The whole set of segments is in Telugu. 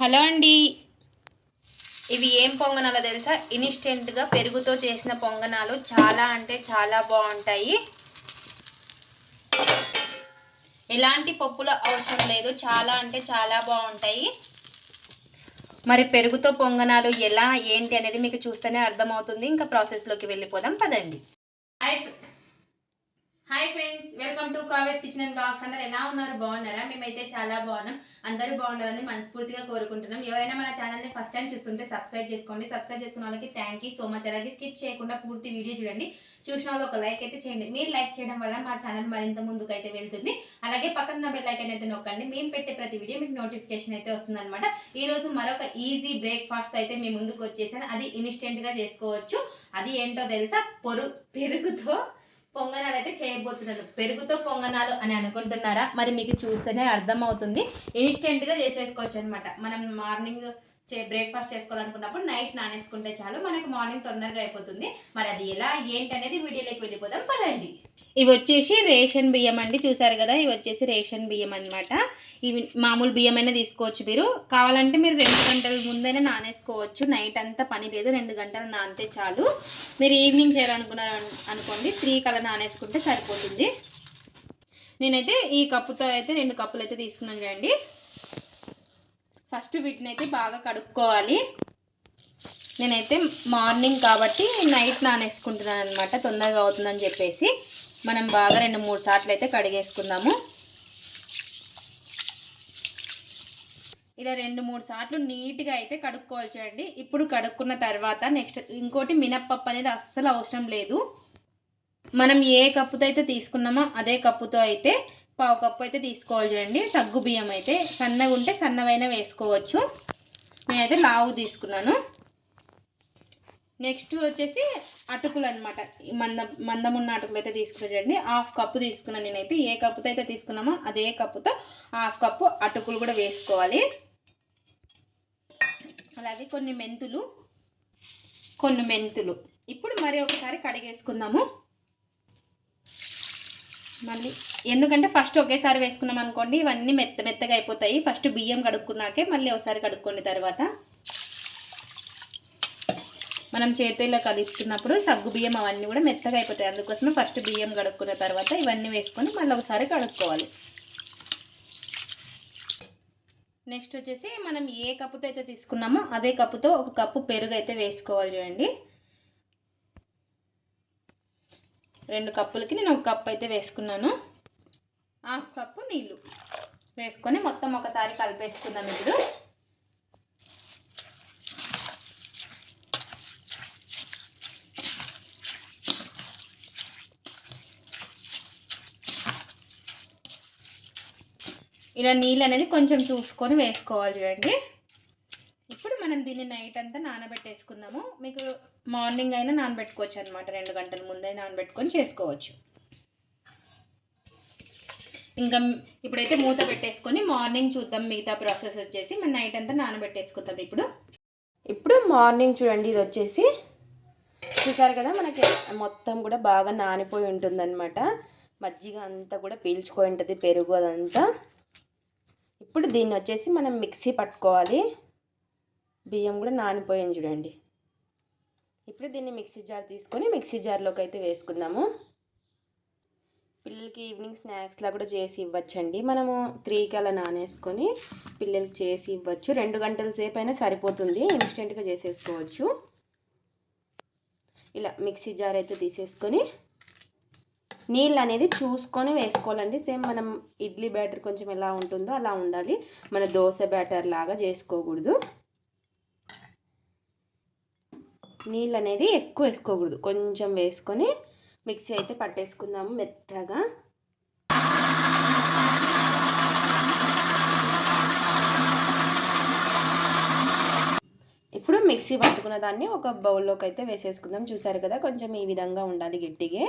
హలో అండి. ఇవి ఏం పొంగనాలో తెలుసా? ఇన్స్టెంట్గా పెరుగుతో చేసిన పొంగనాలు చాలా అంటే చాలా బాగుంటాయి. ఎలాంటి పప్పుల అవసరం లేదు చాలా అంటే చాలా బాగుంటాయి. మరి పెరుగుతో పొంగనాలు ఎలా ఏంటి అనేది మీకు చూస్తేనే అర్థమవుతుంది. ఇంకా ప్రాసెస్లోకి వెళ్ళిపోదాం పదండి. Hi hi friends welcome to Kaave's kitchen and box అందరు ఎలా ఉన్నారు? బాగున్నారా? మేమైతే చాలా బాగున్నాం. అందరూ బాగుండాలని మనస్ఫూర్తిగా కోరుకుంటున్నాం. ఎవరైనా మన ఛానల్ని ఫస్ట్ టైం చూస్తుంటే సబ్స్క్రైబ్ చేసుకోండి. సబ్స్క్రైబ్ చేసుకున్న వాళ్ళకి థ్యాంక్ యూ సో మచ్ అలాగే స్కిప్ చేయకుండా పూర్తి వీడియో చూడండి. చూసిన వాళ్ళు ఒక లైక్ అయితే చేయండి. మీరు లైక్ చేయడం వల్ల మా ఛానల్ మరింత ముందుకు అయితే వెళ్తుంది. అలాగే పక్కన బెల్ ఐకన్ అయితే నొక్కండి. మేము పెట్టే ప్రతి వీడియో మీకు నోటిఫికేషన్ అయితే వస్తుంది అనమాట ఈ రోజు మరొక ఈజీ బ్రేక్ఫాస్ట్ అయితే మేము ముందుకు వచ్చేసాను. అది ఇన్స్టెంట్గా చేసుకోవచ్చు. అది ఏంటో తెలుసా? పొరు పెరుగుతో పొంగనాలు అయితే చేయబోతున్నాను పెరుగుతో పొంగనాలు అని అనుకుంటున్నారా? మరి మీకు చూస్తేనే అర్థమవుతుంది. ఇన్స్టెంట్గా చేసేసుకోవచ్చు అనమాట మనం మార్నింగ్ చే బ్రేక్ఫాస్ట్ చేసుకోవాలనుకున్నప్పుడు నైట్ నానేసుకుంటే చాలు మనకు మార్నింగ్ తొందరగా అయిపోతుంది. మరి అది ఎలా ఏంటి అనేది వీడియోలోకి వెళ్ళిపోదాం పదండి. ఇవి వచ్చేసి రేషన్ బియ్యం అండి చూసారు కదా ఇవి వచ్చేసి రేషన్ బియ్యం అనమాట ఇవి మామూలు బియ్యం అయినా తీసుకోవచ్చు మీరు. కావాలంటే మీరు రెండు గంటల ముందైనా నానేసుకోవచ్చు. నైట్ అంతా పని లేదు రెండు గంటలు నానితే చాలు. మీరు ఈవినింగ్ చేయాలనుకున్నారు అనుకోండి త్రీ కల నానేసుకుంటే సరిపోతుంది. నేనైతే ఈ కప్పుతో అయితే రెండు కప్పులు అయితే తీసుకున్నాను చూడండి ఫస్ట్ వీటిని అయితే బాగా కడుక్కోవాలి. నేనైతే మార్నింగ్ కాబట్టి నైట్ నానేసుకుంటున్నాను అనమాట తొందరగా అవుతుందని చెప్పేసి. మనం బాగా రెండు మూడు సార్లు అయితే కడిగేసుకుందాము. ఇలా రెండు మూడు సార్లు నీట్గా అయితే కడుక్కోవాలి చూడండి. ఇప్పుడు కడుక్కున్న తర్వాత నెక్స్ట్ ఇంకోటి మినప్పప్పు అనేది అస్సలు అవసరం లేదు. మనం ఏ కప్పుతో అయితే తీసుకున్నామో అదే కప్పుతో అయితే పావు కప్పు అయితే తీసుకోవాలి చూడండి సగ్గు బియ్యం అయితే సన్నగా ఉంటే సన్నవైనా వేసుకోవచ్చు. నేనైతే లావు తీసుకున్నాను. నెక్స్ట్ వచ్చేసి అటుకులు అనమాట మంద మందం ఉన్న అటుకులు అయితే తీసుకున్నాను చూడండి హాఫ్ కప్పు తీసుకున్నాను నేనైతే. ఏ కప్పుతో అయితే తీసుకున్నామో అదే కప్పుతో హాఫ్ కప్పు అటుకులు కూడా వేసుకోవాలి. అలాగే కొన్ని మెంతులు కొన్ని మెంతులు. ఇప్పుడు మరి ఒకసారి కడిగేసుకుందాము. మళ్ళీ ఎందుకంటే ఫస్ట్ ఒకేసారి వేసుకున్నాం అనుకోండి ఇవన్నీ మెత్త మెత్తగా అయిపోతాయి. ఫస్ట్ బియ్యం కడుక్కున్నాకే మళ్ళీ ఒకసారి కడుక్కున్న తర్వాత. మనం చేతిలో కలుపుతున్నప్పుడు సగ్గు బియ్యం అవన్నీ కూడా మెత్తగా అయిపోతాయి. అందుకోసమే ఫస్ట్ బియ్యం కడుక్కున్న తర్వాత ఇవన్నీ వేసుకొని మళ్ళీ ఒకసారి కడుక్కోవాలి. నెక్స్ట్ వచ్చేసి మనం ఏ కప్పుతో అయితే తీసుకున్నామో అదే కప్పుతో ఒక కప్పు పెరుగు అయితే వేసుకోవాలి చూడండి. రెండు కప్పులకి నేను ఒక కప్పు అయితే వేసుకున్నాను. హాఫ్ కప్పు నీళ్ళు వేసుకొని మొత్తం ఒకసారి కలిపేసుకుందాం ఇప్పుడు. ఇలా నీళ్ళు అనేది కొంచెం చూసుకొని వేసుకోవాలి చూడండి. మనం దీన్ని నైట్ అంతా నానబెట్టేసుకుందాము. మీకు మార్నింగ్ అయినా నానబెట్టుకోవచ్చు అనమాట రెండు గంటల ముందే నానబెట్టుకొని చేసుకోవచ్చు. ఇంకా ఇప్పుడైతే మూత పెట్టేసుకొని మార్నింగ్ చూద్దాం. మిగతా ప్రాసెస్ వచ్చేసి మనం నైట్ అంతా నానబెట్టేసుకుందాం ఇప్పుడు. ఇప్పుడు మార్నింగ్ చూడండి ఇది వచ్చేసి చూసారు కదా మనకి మొత్తం కూడా బాగా నానిపోయి ఉంటుందన్నమాట. మజ్జిగ అంతా కూడా పీల్చుకోయి ఉంటుంది పెరుగు అదంతా. ఇప్పుడు దీన్ని వచ్చేసి మనం మిక్సీ పట్టుకోవాలి. బియ్యం కూడా నానిపోయింది చూడండి. ఇప్పుడు దీన్ని మిక్సీ జార్ తీసుకొని మిక్సీ జార్లోకి అయితే వేసుకుందాము. పిల్లలకి ఈవినింగ్ స్నాక్స్లా కూడా చేసి ఇవ్వచ్చండి. మనము త్రీకి అలా నానేసుకొని పిల్లలకి చేసి ఇవ్వచ్చు. రెండు గంటల సేపు అయినా సరిపోతుంది. ఇన్స్టెంట్గా చేసేసుకోవచ్చు. ఇలా మిక్సీ జార్ అయితే తీసేసుకొని నీళ్ళు అనేది చూసుకొని వేసుకోవాలండి. సేమ్ మనం ఇడ్లీ బ్యాటర్ కొంచెం ఎలా ఉంటుందో అలా ఉండాలి. మన దోశ బ్యాటర్ లాగా చేసుకోకూడదు. నీళ్ళు అనేది ఎక్కువ వేసుకోకూడదు. కొంచెం వేసుకొని మిక్సీ అయితే పట్టేసుకుందాము మెత్తగా. ఇప్పుడు మిక్సీ పట్టుకున్న దాన్ని ఒక బౌల్లోకి అయితే వేసేసుకుందాం. చూసారు కదా కొంచెం ఈ విధంగా ఉండాలి గట్టిగా.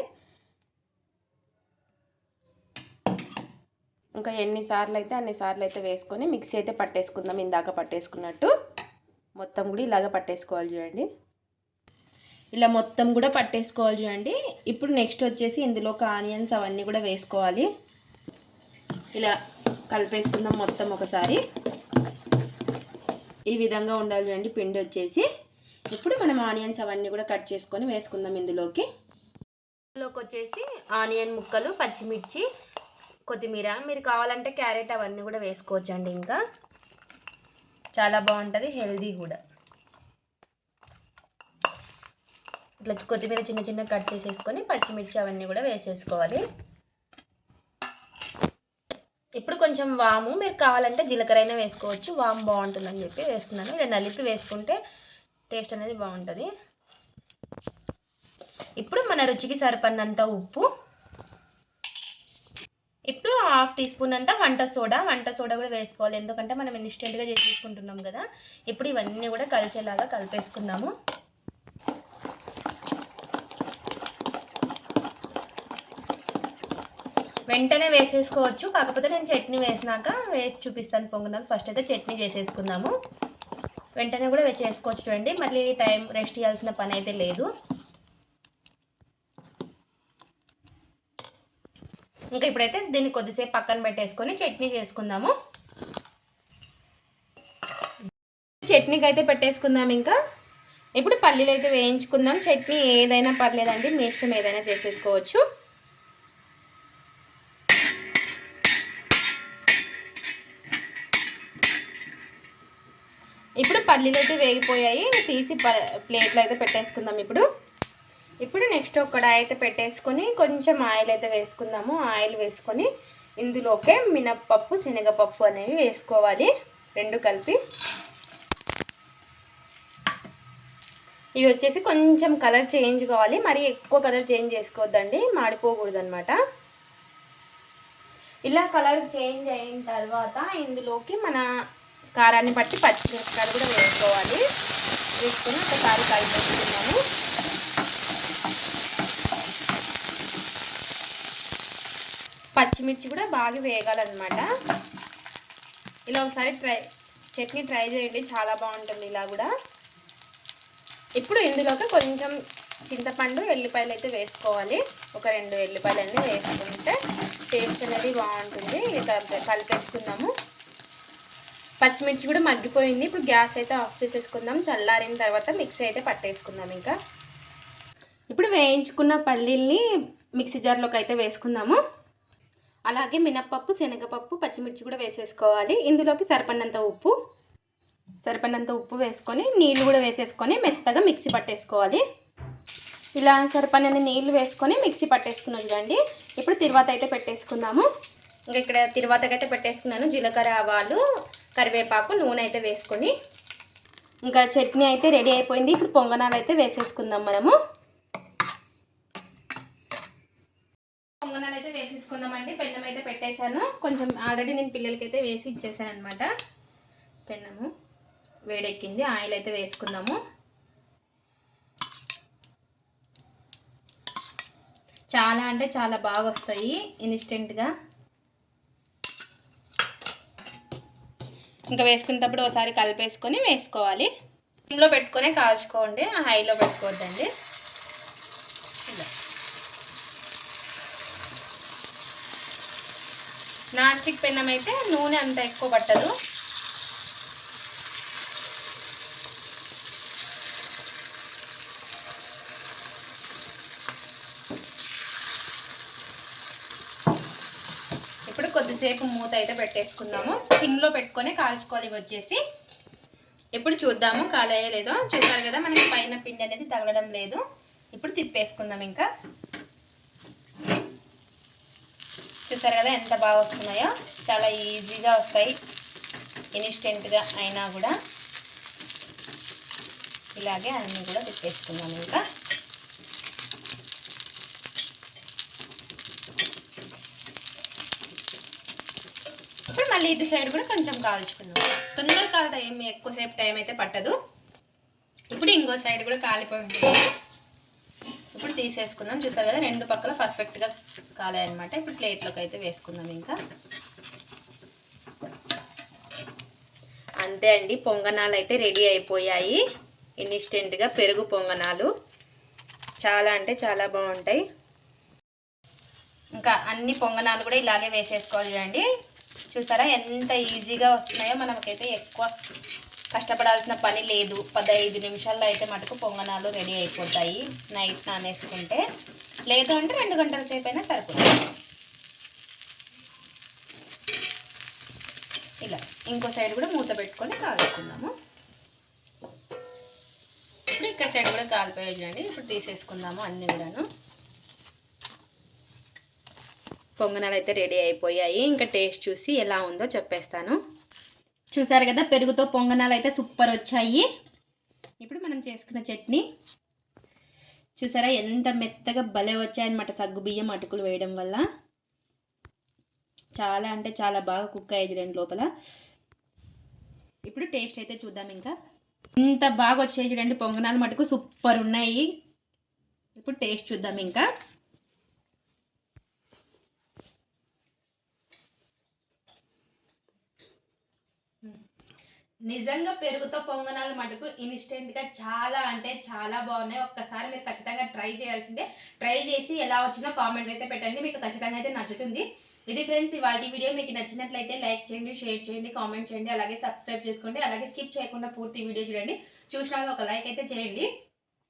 ఇంకా ఎన్నిసార్లు అయితే అన్నిసార్లు అయితే వేసుకొని మిక్సీ అయితే పట్టేసుకుందాం. ఇందాక పట్టేసుకున్నట్టు. మొత్తం కూడా ఇలాగ పట్టేసుకోవాలి చూడండి. ఇలా మొత్తం కూడా పట్టేసుకోవాలి చూడండి. ఇప్పుడు నెక్స్ట్ వచ్చేసి ఇందులో ఆనియన్స్ అవన్నీ కూడా వేసుకోవాలి. ఇలా కలిపేసుకుందాం మొత్తం ఒకసారి. ఈ విధంగా ఉండాలి చూడండి పిండి వచ్చేసి. ఇప్పుడు మనం ఆనియన్స్ అవన్నీ కూడా కట్ చేసుకొని వేసుకుందాం ఇందులోకి. ఇందులోకి వచ్చేసి ఆనియన్ ముక్కలు పచ్చిమిర్చి కొత్తిమీర. మీరు కావాలంటే క్యారెట్ అవన్నీ కూడా వేసుకోవచ్చండి ఇంకా. చాలా బాగుంటుంది హెల్దీ కూడా. ఇట్లా కొత్తిమీర చిన్న చిన్న కట్ చేసేసుకొని పచ్చిమిర్చి అవన్నీ కూడా వేసేసుకోవాలి. ఇప్పుడు కొంచెం వాము మీరు కావాలంటే జీలకర్ర అయినా వేసుకోవచ్చు. వాము బాగుంటుందని చెప్పి వేస్తున్నాను. ఇలా నలిపి వేసుకుంటే టేస్ట్ అనేది బాగుంటుంది. ఇప్పుడు మన రుచికి సరిపడినంత ఉప్పు. ఇప్పుడు హాఫ్ టీ స్పూన్ అంతా వంట సోడా. వంట సోడా కూడా వేసుకోవాలి. ఎందుకంటే మనం ఇన్స్టెంట్గా చేసేసుకుంటున్నాం కదా. ఇప్పుడు ఇవన్నీ కూడా కలిసేలాగా కలిపేసుకుందాము. వెంటనే వేసేసుకోవచ్చు. కాకపోతే నేను చట్నీ వేసినాక వేసి చూపిస్తాను పొంగనాలు. ఫస్ట్ అయితే చట్నీ చేసేసుకుందాము. వెంటనే కూడా చేసుకోవచ్చు చూడండి. మళ్ళీ టైం రెస్ట్ చేయాల్సిన పని అయితే లేదు. ఇంకా ఇప్పుడైతే దీన్ని కొద్దిసేపు పక్కన పెట్టేసుకొని చట్నీ చేసుకుందాము. చట్నీకి అయితే పెట్టేసుకుందాం ఇంకా. ఇప్పుడు పల్లీలు అయితే వేయించుకుందాం. చట్నీ ఏదైనా పర్లేదండి. మీ ఇష్టం ఏదైనా చేసేసుకోవచ్చు. పల్లీలు అయితే వేగిపోయాయి తీసి ప్లేట్లో అయితే పెట్టేసుకుందాం ఇప్పుడు. ఇప్పుడు నెక్స్ట్ ఒక కడాయి అయితే పెట్టేసుకొని కొంచెం ఆయిల్ అయితే వేసుకుందాము. ఆయిల్ వేసుకొని ఇందులోకే మినప్పప్పు శనగపప్పు అనేవి వేసుకోవాలి. రెండు కలిపి. ఇవి వచ్చేసి కొంచెం కలర్ చేంజ్ కావాలి. మరి ఎక్కువ కలర్ చేంజ్ చేసుకోవద్దండి. మాడిపోకూడదు అనమాట ఇలా కలర్ చేంజ్ అయిన తర్వాత ఇందులోకి మన కారాన్ని బట్టి పచ్చిమిరపకాయలు కూడా వేసుకోవాలి. వేసుకొని ఒకసారి కలిపేసుకున్నాము పచ్చిమిర్చి కూడా బాగా వేగాలన్నమాట. ఇలా ఒకసారి ట్రై చట్నీ ట్రై చేయండి. చాలా బాగుంటుంది ఇలా కూడా. ఇప్పుడు ఇందులోకి కొంచెం చింతపండు ఎల్లిపాయలు అయితే వేసుకోవాలి. ఒక రెండు ఎల్లిపాయలు అన్నీ వేసుకుంటే టేస్ట్ అనేది బాగుంటుంది. ఇలా కలిపేసుకుందాము. పచ్చిమిర్చి కూడా మగ్గిపోయింది. ఇప్పుడు గ్యాస్ అయితే ఆఫ్ చేసేసుకుందాం. చల్లారిన తర్వాత మిక్సీ అయితే పట్టేసుకుందాం ఇంకా. ఇప్పుడు వేయించుకున్న పల్లీల్ని మిక్సీ జార్లోకి అయితే వేసుకుందాము. అలాగే మినప్పప్పు శనగపప్పు పచ్చిమిర్చి కూడా వేసేసుకోవాలి. ఇందులోకి సరిపడినంత ఉప్పు సరిపడినంత ఉప్పు వేసుకొని నీళ్ళు కూడా వేసేసుకొని మెత్తగా మిక్సీ పట్టేసుకోవాలి. ఇలా సరిపడిన నీళ్ళు వేసుకొని మిక్సీ పట్టేసుకున్నాం చూడండి. ఇప్పుడు తిరువాత అయితే పెట్టేసుకుందాము. ఇంకా ఇక్కడ తిరువాతకైతే పెట్టేసుకున్నాను జీలకర్ర ఆవాలు కరివేపాకు నూనె అయితే వేసుకొని ఇంకా చట్నీ అయితే రెడీ అయిపోయింది. ఇప్పుడు పొంగనాలు అయితే వేసేసుకుందాం మనము. పొంగనాలు అయితే వేసేసుకుందామండి. పెన్నం అయితే పెట్టేశాను. కొంచెం ఆల్రెడీ నేను పిల్లలకి అయితే వేసి ఇచ్చేసాను అనమాట పెన్నము వేడెక్కింది. ఆయిల్ అయితే వేసుకుందాము. చాలా అంటే చాలా బాగా వస్తాయి ఇన్స్టెంట్గా. ఇంకా వేసుకునేటప్పుడు ఒకసారి కలిపేసుకొని వేసుకోవాలి. సిమ్లో పెట్టుకొని కాల్చుకోండి. హైలో పెట్టుకోవద్దండి. నాన్ స్టిక్ పెన్నం అయితే నూనె అంత ఎక్కువ పట్టదు ఇప్పుడు కొద్దిసేపు మూత అయితే పెట్టేసుకుందాము. సిమ్లో పెట్టుకొని కాల్చుకోవాలి వచ్చేసి ఇప్పుడు చూద్దాము కాలయ్యో లేదో చూసారు కదా మనకి పైన పిండి అనేది తగలడం లేదు. ఇప్పుడు తిప్పేసుకుందాం ఇంకా. చూసారు కదా ఎంత బాగా వస్తున్నాయో. చాలా ఈజీగా వస్తాయి. ఇన్స్టెంట్గా అయినా కూడా. ఇలాగే అన్నీ కూడా తిప్పేసుకుందాం ఇంకా ఇప్పుడు మళ్ళీ ఇటు సైడ్ కూడా కొంచెం కాల్చుకుందాం. తొందరగా కాలుతా ఏమి ఎక్కువసేపు టైం అయితే పట్టదు. ఇప్పుడు ఇంకో సైడ్ కూడా కాలిపోయి ఉంటుంది. ఇప్పుడు తీసేసుకుందాం. చూసారు కదా రెండు పక్కల పర్ఫెక్ట్గా కాలాయన్నమాట. ఇప్పుడు ప్లేట్లోకి అయితే వేసుకుందాం ఇంకా. అంతే అండి పొంగనాలు అయితే రెడీ అయిపోయాయి. ఇన్స్టెంట్గా పెరుగు పొంగనాలు. చాలా అంటే చాలా బాగుంటాయి. ఇంకా అన్ని పొంగనాలు కూడా ఇలాగే వేసేసుకోవాలి చూడండి. చూసారా? ఎంత ఈజీగా వస్తున్నాయో మనకైతే ఎక్కువ కష్టపడాల్సిన పని లేదు. పదహైదు నిమిషాల్లో అయితే మటుకు పొంగనాలు రెడీ అయిపోతాయి. నైట్ నానేసుకుంటే లేదు అంటే రెండు గంటల సేపు అయినా సరిపోతుంది. ఇలా ఇంకో సైడ్ కూడా మూత పెట్టుకొని కాల్చుకుందాము. ఇప్పుడు ఇక్కడ సైడ్ కూడా కాలిపోయాయి చూడండి. ఇప్పుడు తీసేసుకుందాము అన్నీ కూడాను. పొంగనాలు అయితే రెడీ అయిపోయాయి. ఇంకా టేస్ట్ చూసి ఎలా ఉందో చెప్పేస్తాను. చూసారు కదా పెరుగుతో పొంగనాలు అయితే సూపర్ వచ్చాయి. ఇప్పుడు మనం చేసుకున్న చట్నీ. చూసారా ఎంత మెత్తగా భలే వచ్చాయన్నమాట సగ్గు బియ్యం అటుకులు వేయడం వల్ల. చాలా అంటే చాలా బాగా కుక్ అయ్యాయి చూడండి లోపల. ఇప్పుడు టేస్ట్ అయితే చూద్దాం ఇంకా. ఇంత బాగా వచ్చాయి చూడండి పొంగనాలు మటుకు సూపర్ ఉన్నాయి. ఇప్పుడు టేస్ట్ చూద్దాం ఇంకా. నిజంగా పెరుగుతో పొంగనాలు మటుకు ఇన్స్టెంట్గా చాలా అంటే చాలా బాగున్నాయి. ఒక్కసారి మీరు ఖచ్చితంగా ట్రై చేయాల్సిందే. ట్రై చేసి ఎలా వచ్చినా కామెంట్ అయితే పెట్టండి. మీకు ఖచ్చితంగా అయితే నచ్చుతుంది. ఇది ఫ్రెండ్స్ ఇవాళ వీడియో మీకు నచ్చినట్లయితే లైక్ చేయండి షేర్ చేయండి కామెంట్ చేయండి అలాగే సబ్స్క్రైబ్ చేసుకోండి అలాగే స్కిప్ చేయకుండా పూర్తి వీడియో చూడండి. చూసినాక ఒక లైక్ అయితే చేయండి.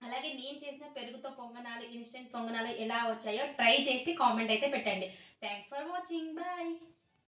అలాగే నేను చేసిన పెరుగుతో పొంగనాలు ఇన్స్టెంట్ పొంగనాలు ఎలా వచ్చాయో ట్రై చేసి కామెంట్ అయితే పెట్టండి. Thanks for watching bye